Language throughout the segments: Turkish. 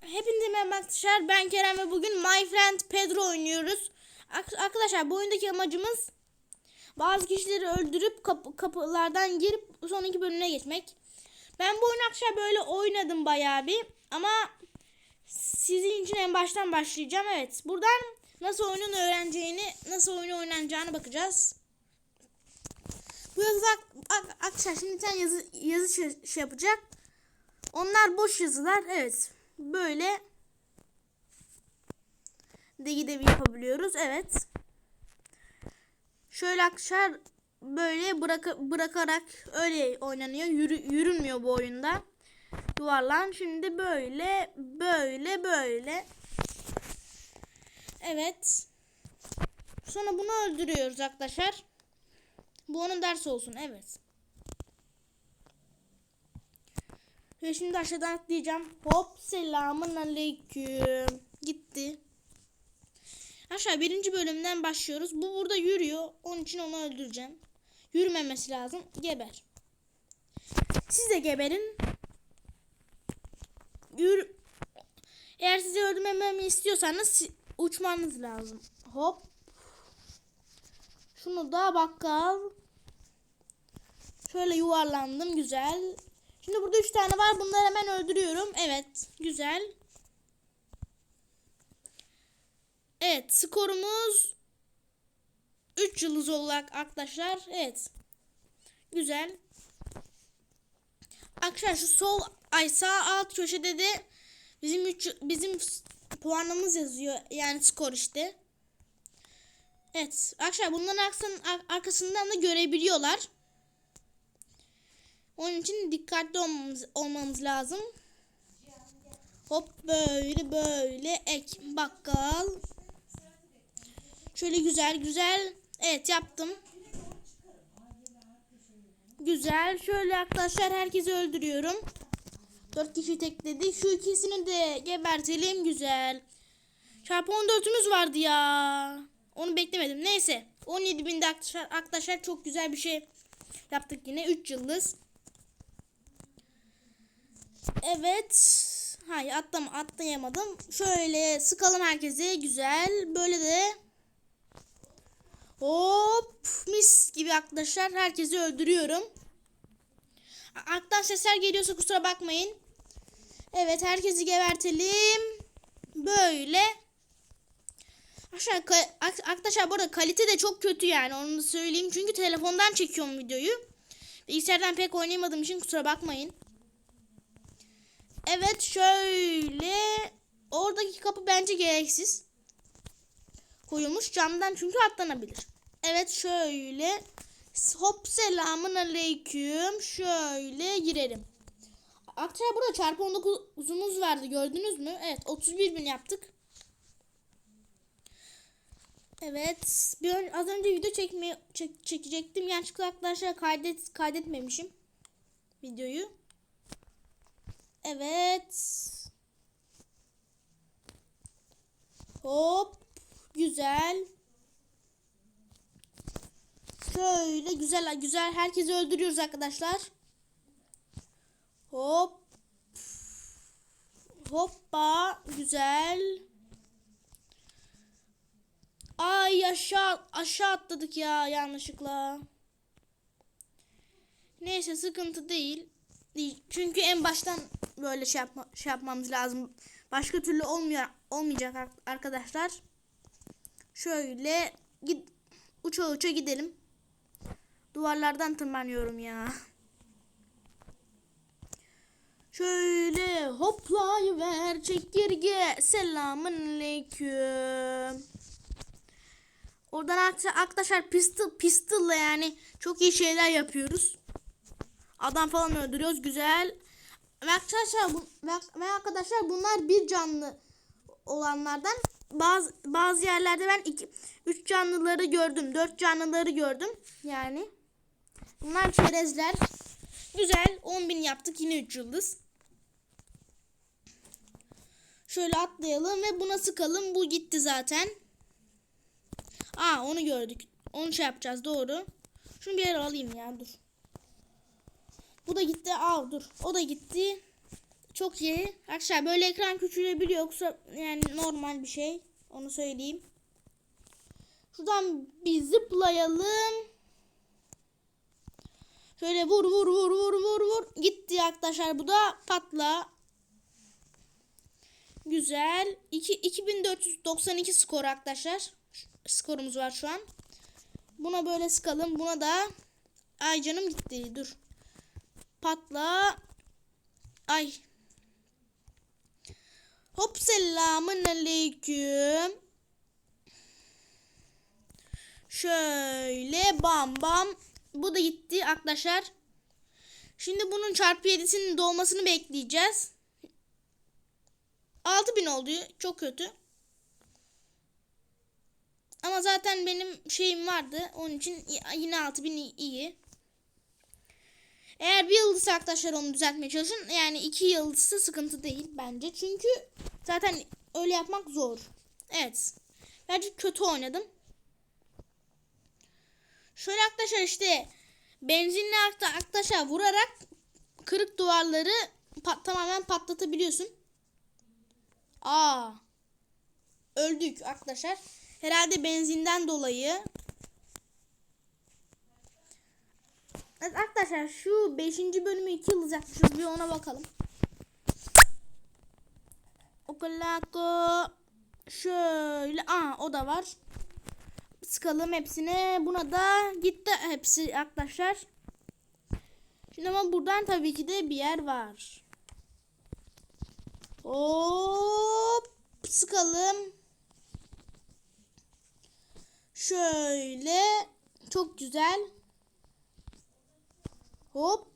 Hepinize merhaba arkadaşlar. Ben Kerem ve bugün My Friend Pedro oynuyoruz. Arkadaşlar bu oyundaki amacımız bazı kişileri öldürüp kapı- kapılardan girip sonraki bölümüne geçmek. Ben bu oyunu arkadaşlar böyle oynadım bayağı bir ama sizin için en baştan başlayacağım. Evet buradan nasıl oyunun öğreneceğini, nasıl oyunu oynanacağını bakacağız. Bu yazıda ak- arkadaşlar şimdi bir yazı, yazı şey- şey yapacak. Onlar boş yazılar. Evet. Böyle de gidebi yapabiliyoruz. Evet. Şöyle akşar böyle bırak bırakarak öyle oynanıyor. Yürü, yürünmüyor bu oyunda. Yuvarlan. Şimdi böyle böyle böyle. Evet. Sonra bunu öldürüyoruz arkadaşlar. Bu onun dersi olsun. Evet. Ve şimdi aşağıdan atlayacağım. Hop selamun aleyküm. Gitti. Aşağı birinci bölümden başlıyoruz. Bu burada yürüyor. Onun için onu öldüreceğim. Yürümemesi lazım. Geber. Siz de geberin. Yürü. Eğer sizi öldürmememi istiyorsanız uçmanız lazım. Hop. Şunu da bakkal. Şöyle yuvarlandım. Güzel. Şimdi burada 3 tane var. Bunları hemen öldürüyorum. Evet. Güzel. Evet. Skorumuz 3 yıldız olarak arkadaşlar. Evet. Güzel. Arkadaşlar şu sol ay sağ alt köşede de bizim üç, bizim puanımız yazıyor. Yani skor işte. Evet. Arkadaşlar bunların arkasından, da görebiliyorlar. Onun için dikkatli olmamız, olmamız lazım. Hop böyle böyle ek bakkal. Şöyle güzel güzel. Evet yaptım. Güzel. Şöyle arkadaşlar herkesi öldürüyorum. Dört kişi tekledi. Şu ikisini de gebertelim. Güzel. Çarpı 14'ümüz vardı ya. Onu beklemedim. Neyse. 17 binde arkadaşlar, arkadaşlar çok güzel bir şey yaptık yine. 3 yıldız. Evet. Hayır atlam atlayamadım. Şöyle sıkalım herkese. Güzel. Böyle de Hop mis gibi arkadaşlar. Herkesi öldürüyorum. Alttan sesler geliyorsa kusura bakmayın. Evet herkesi gebertelim. Böyle. Aşağı arkadaşlar bu arada kalite de çok kötü yani onu da söyleyeyim. Çünkü telefondan çekiyorum videoyu. Bilgisayardan pek oynayamadığım için kusura bakmayın. Evet şöyle. Oradaki kapı bence gereksiz. Koyulmuş camdan çünkü atlanabilir. Evet şöyle. Hop selamun aleyküm. Şöyle girelim. Arkadaşlar burada çarpı 19'umuz vardı gördünüz mü? Evet 31 bin yaptık. Evet. Bir ön- az önce video çekmeye çek- çekecektim. Yanlışlıkla arkadaşlar kaydet kaydetmemişim videoyu. Evet. Hop. Güzel. Şöyle güzel güzel herkesi öldürüyoruz arkadaşlar. Hop. Hoppa. Güzel. Ay aşağı aşağı atladık ya yanlışlıkla. Neyse sıkıntı değil. Çünkü en baştan böyle şey, yapma, şey yapmamız lazım. Başka türlü olmuyor olmayacak ar- arkadaşlar. Şöyle git uça uça gidelim. Duvarlardan tırmanıyorum ya. Şöyle hoplayıver çekirge selamun aleyküm. Oradan arkadaşlar pistol, pistolla yani çok iyi şeyler yapıyoruz. Adam falan öldürüyoruz güzel. Ve arkadaşlar, bu, ve- arkadaşlar bunlar bir canlı olanlardan. Bazı bazı yerlerde ben iki, üç canlıları gördüm. Dört canlıları gördüm. Yani. Bunlar çerezler. Güzel. 10 bin yaptık. Yine 3 yıldız. Şöyle atlayalım ve buna sıkalım. Bu gitti zaten. Aa onu gördük. Onu şey yapacağız. Doğru. Şunu bir yere alayım ya. Dur. Bu da gitti. Aa dur. O da gitti. Çok iyi. Arkadaşlar böyle ekran küçülebiliyor yoksa yani normal bir şey. Onu söyleyeyim. Şuradan bir zıplayalım. Şöyle vur vur vur vur vur vur. Gitti arkadaşlar bu da patla. Güzel. 2 2492 skor arkadaşlar. Skorumuz var şu an. Buna böyle sıkalım. Buna da ay canım gitti. Dur. Patla. Ay. Hop selamın aleyküm. Şöyle bam bam. Bu da gitti arkadaşlar. Şimdi bunun çarpı 7'sinin dolmasını bekleyeceğiz. 6000 oldu. Çok kötü. Ama zaten benim şeyim vardı. Onun için yine 6000 iyi- iyi. Eğer bir yıldız arkadaşlar onu düzeltmeye çalışın. Yani iki yıldızsa sıkıntı değil bence. Çünkü zaten öyle yapmak zor. Evet. Bence kötü oynadım. Şöyle arkadaşlar işte benzinli arka- arkadaşlar vurarak kırık duvarları pat- tamamen patlatabiliyorsun. Aa. Öldük arkadaşlar. Herhalde benzinden dolayı. Evet arkadaşlar şu 5. bölümü 2 yıldız yapmışız. Bir ona bakalım. Okulako. Şöyle. Aa o da var. Sıkalım hepsine. Buna da gitti hepsi arkadaşlar. Şimdi ama buradan tabii ki de bir yer var. Hop sıkalım. Şöyle çok güzel. Hop.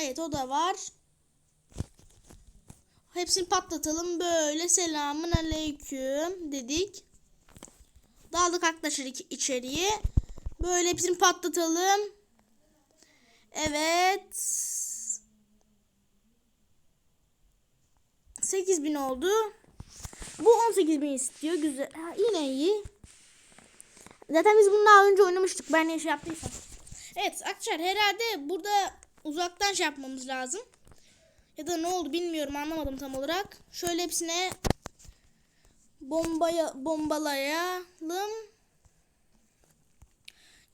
Evet o da var. Hepsini patlatalım böyle selamun aleyküm dedik. Daldık arkadaşlar iç- içeriye. Böyle hepsini patlatalım. Evet. 8000 oldu. Bu 18000 istiyor. Güzel. Ha, yine iyi. Zaten biz bunu daha önce oynamıştık. Ben ne şey yaptıysam. Evet arkadaşlar herhalde burada uzaktan şey yapmamız lazım. Ya da ne oldu bilmiyorum anlamadım tam olarak. Şöyle hepsine bombaya bombalayalım.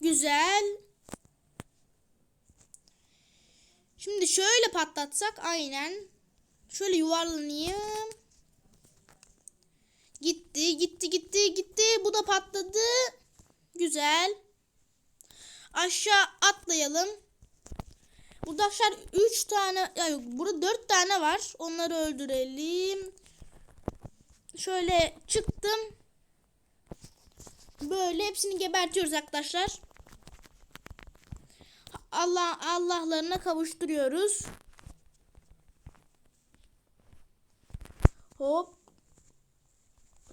Güzel. Şimdi şöyle patlatsak aynen. Şöyle yuvarlanayım. Gitti, gitti, gitti, gitti. Bu da patladı. Güzel. Aşağı atlayalım. Burada aşağı 3 tane, ya yok burada 4 tane var. Onları öldürelim. Şöyle çıktım. Böyle hepsini gebertiyoruz arkadaşlar. Allah Allah'larına kavuşturuyoruz. Hop.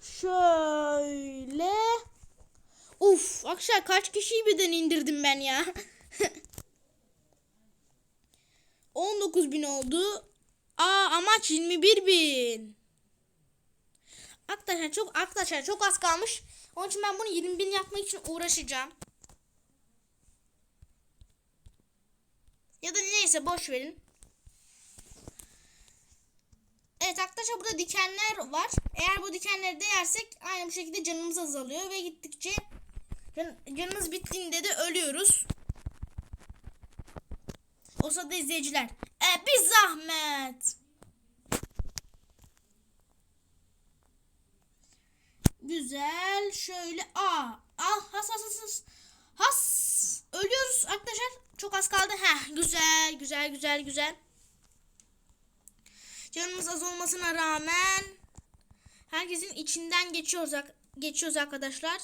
Şöyle. Uf, akşam kaç kişiyi birden indirdim ben ya. 19 bin oldu. Aa amaç 21 bin. Arkadaşlar çok arkadaşlar çok az kalmış. Onun için ben bunu 20 bin yapmak için uğraşacağım. Ya da neyse boş verin. Evet arkadaşlar burada dikenler var. Eğer bu dikenleri değersek aynı bu şekilde canımız azalıyor ve gittikçe can, canımız bittiğinde de ölüyoruz. O sırada izleyiciler. E bir zahmet. Güzel. Şöyle. Aa. Ah has has has. has. Has. Ölüyoruz arkadaşlar. Çok az kaldı. Heh, güzel, güzel, güzel, güzel. Canımız az olmasına rağmen herkesin içinden geçiyoruz, geçiyoruz arkadaşlar.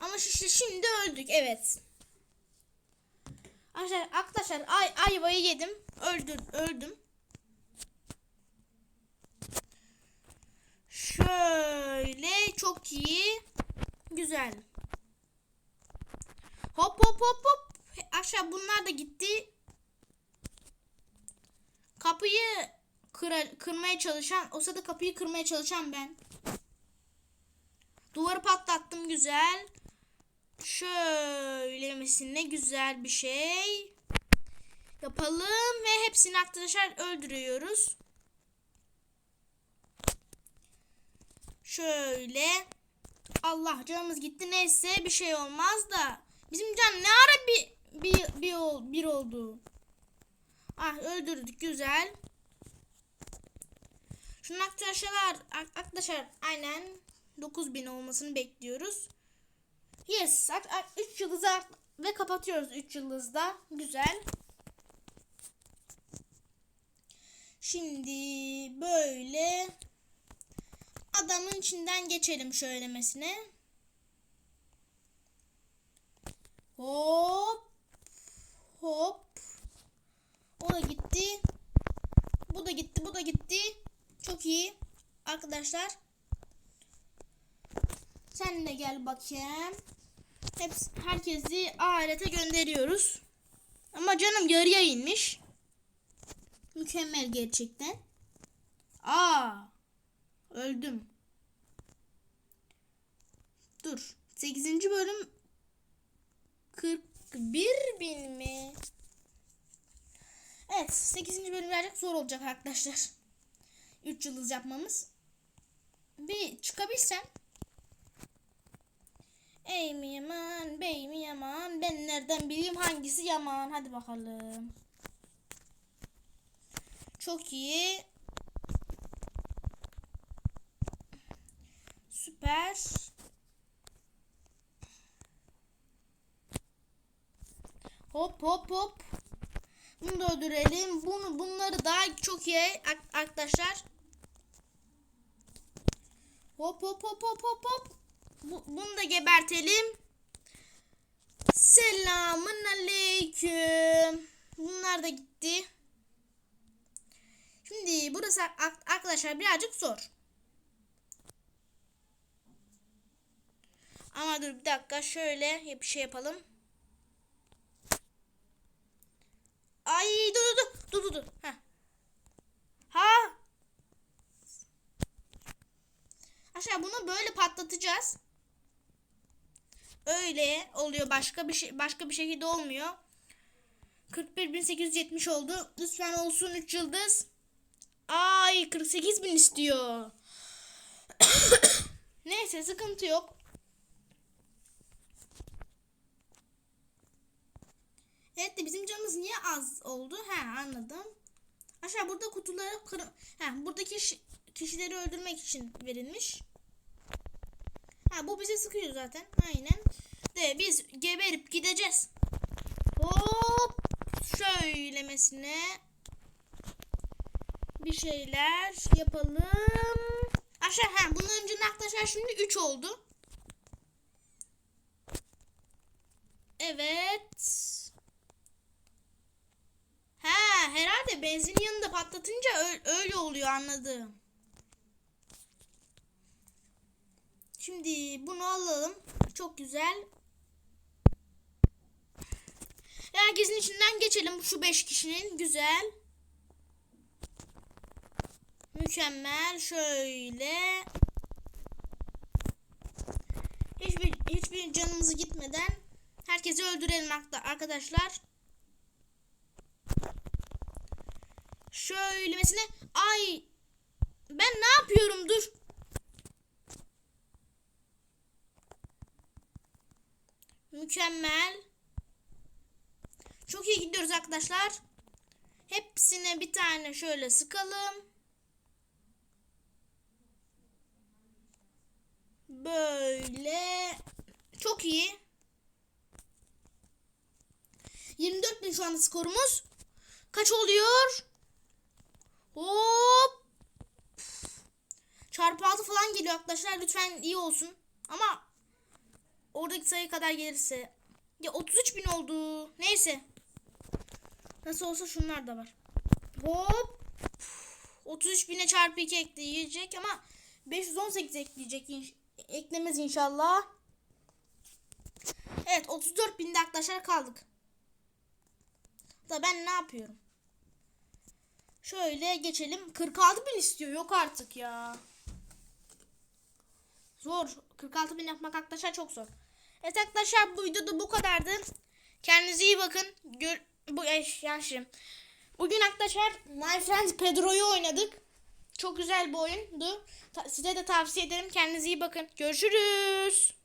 Ama işte şimdi öldük. Evet. Arkadaşlar, arkadaşlar ay, ayvayı yedim. Öldür, öldüm. Şöyle çok iyi. Güzel. Hop hop hop hop. Aşağı bunlar da gitti. Kapıyı kıra, kırmaya çalışan, o sırada kapıyı kırmaya çalışan ben. Duvarı patlattım güzel. Şöylemesi ne güzel bir şey. yapalım ve hepsini arkadaşlar öldürüyoruz. Şöyle. Allah canımız gitti neyse bir şey olmaz da. Bizim can ne ara bir bir bir, ol, bir oldu. Ah öldürdük güzel. Şunun arkadaşlar arkadaşlar aynen 9000 olmasını bekliyoruz. Yes 3 yıldızı ve kapatıyoruz 3 yıldızda. Güzel. Şimdi böyle adamın içinden geçelim şöylemesine. Hop. Hop. O da gitti. Bu da gitti. Bu da gitti. Çok iyi. Arkadaşlar. Sen de gel bakayım. Hepsi, herkesi alete gönderiyoruz. Ama canım yarıya inmiş. Mükemmel gerçekten. Aa. Öldüm. Dur. 8. bölüm 41 bin mi? Evet. 8. bölüm birazcık zor olacak arkadaşlar. 3 yıldız yapmamız. Bir çıkabilsem. Ey mi yaman, bey mi yaman, ben nereden bileyim hangisi yaman. Hadi bakalım. Çok iyi. Süper. Hop hop hop. Bunu da öldürelim. Bunu bunları daha çok iyi arkadaşlar. Hop hop hop hop hop hop. Bu, bunu da gebertelim. Selamun aleyküm. Bunlar da gitti. Şimdi burası arkadaşlar birazcık zor. Ama dur bir dakika şöyle bir şey yapalım. Ay dur dur dur dur dur. Heh. Ha. Aşağı bunu böyle patlatacağız. Öyle oluyor başka bir şey başka bir şekilde olmuyor. 41.870 oldu. Lütfen olsun 3 yıldız. Ay 48.000 istiyor. Neyse sıkıntı yok. Evet de bizim canımız niye az oldu? He anladım. Aşağı burada kutuları kır He buradaki kişileri öldürmek için verilmiş. Ha bu bize sıkıyor zaten. Aynen. De biz geberip gideceğiz. Hop şöylemesine bir şeyler yapalım. Aşağı ha bunun önce arkadaşlar şimdi 3 oldu. Evet. Ha herhalde benzin yanında patlatınca öyle oluyor anladım. Şimdi bunu alalım. Çok güzel. Herkesin içinden geçelim şu 5 kişinin. Güzel. Mükemmel. Şöyle. Hiçbir, hiçbir canımızı gitmeden herkesi öldürelim arkadaşlar. Şöylemesine. Ay. Ben ne yapıyorum? Dur. Mükemmel. Çok iyi gidiyoruz arkadaşlar. Hepsine bir tane şöyle sıkalım. Böyle. Çok iyi. 24 bin şu anda skorumuz. Kaç oluyor? Hop. Çarpı 6 falan geliyor arkadaşlar. Lütfen iyi olsun. Ama oradaki sayı kadar gelirse. Ya 33 bin oldu. Neyse. Nasıl olsa şunlar da var. Hop. 33 bine çarpı 2 ekleyecek ama 518 ekleyecek. İnş eklemez inşallah. Evet 34 binde arkadaşlar kaldık. Da ben ne yapıyorum? Şöyle geçelim. 46 bin istiyor. Yok artık ya. Zor. 46 bin yapmak arkadaşlar çok zor. Evet arkadaşlar bu videoda bu kadardı. Kendinize iyi bakın. Gör bu yaşım. Bugün arkadaşlar My Friend Pedro'yu oynadık. Çok güzel bir oyundu. Size de tavsiye ederim. Kendinize iyi bakın. Görüşürüz.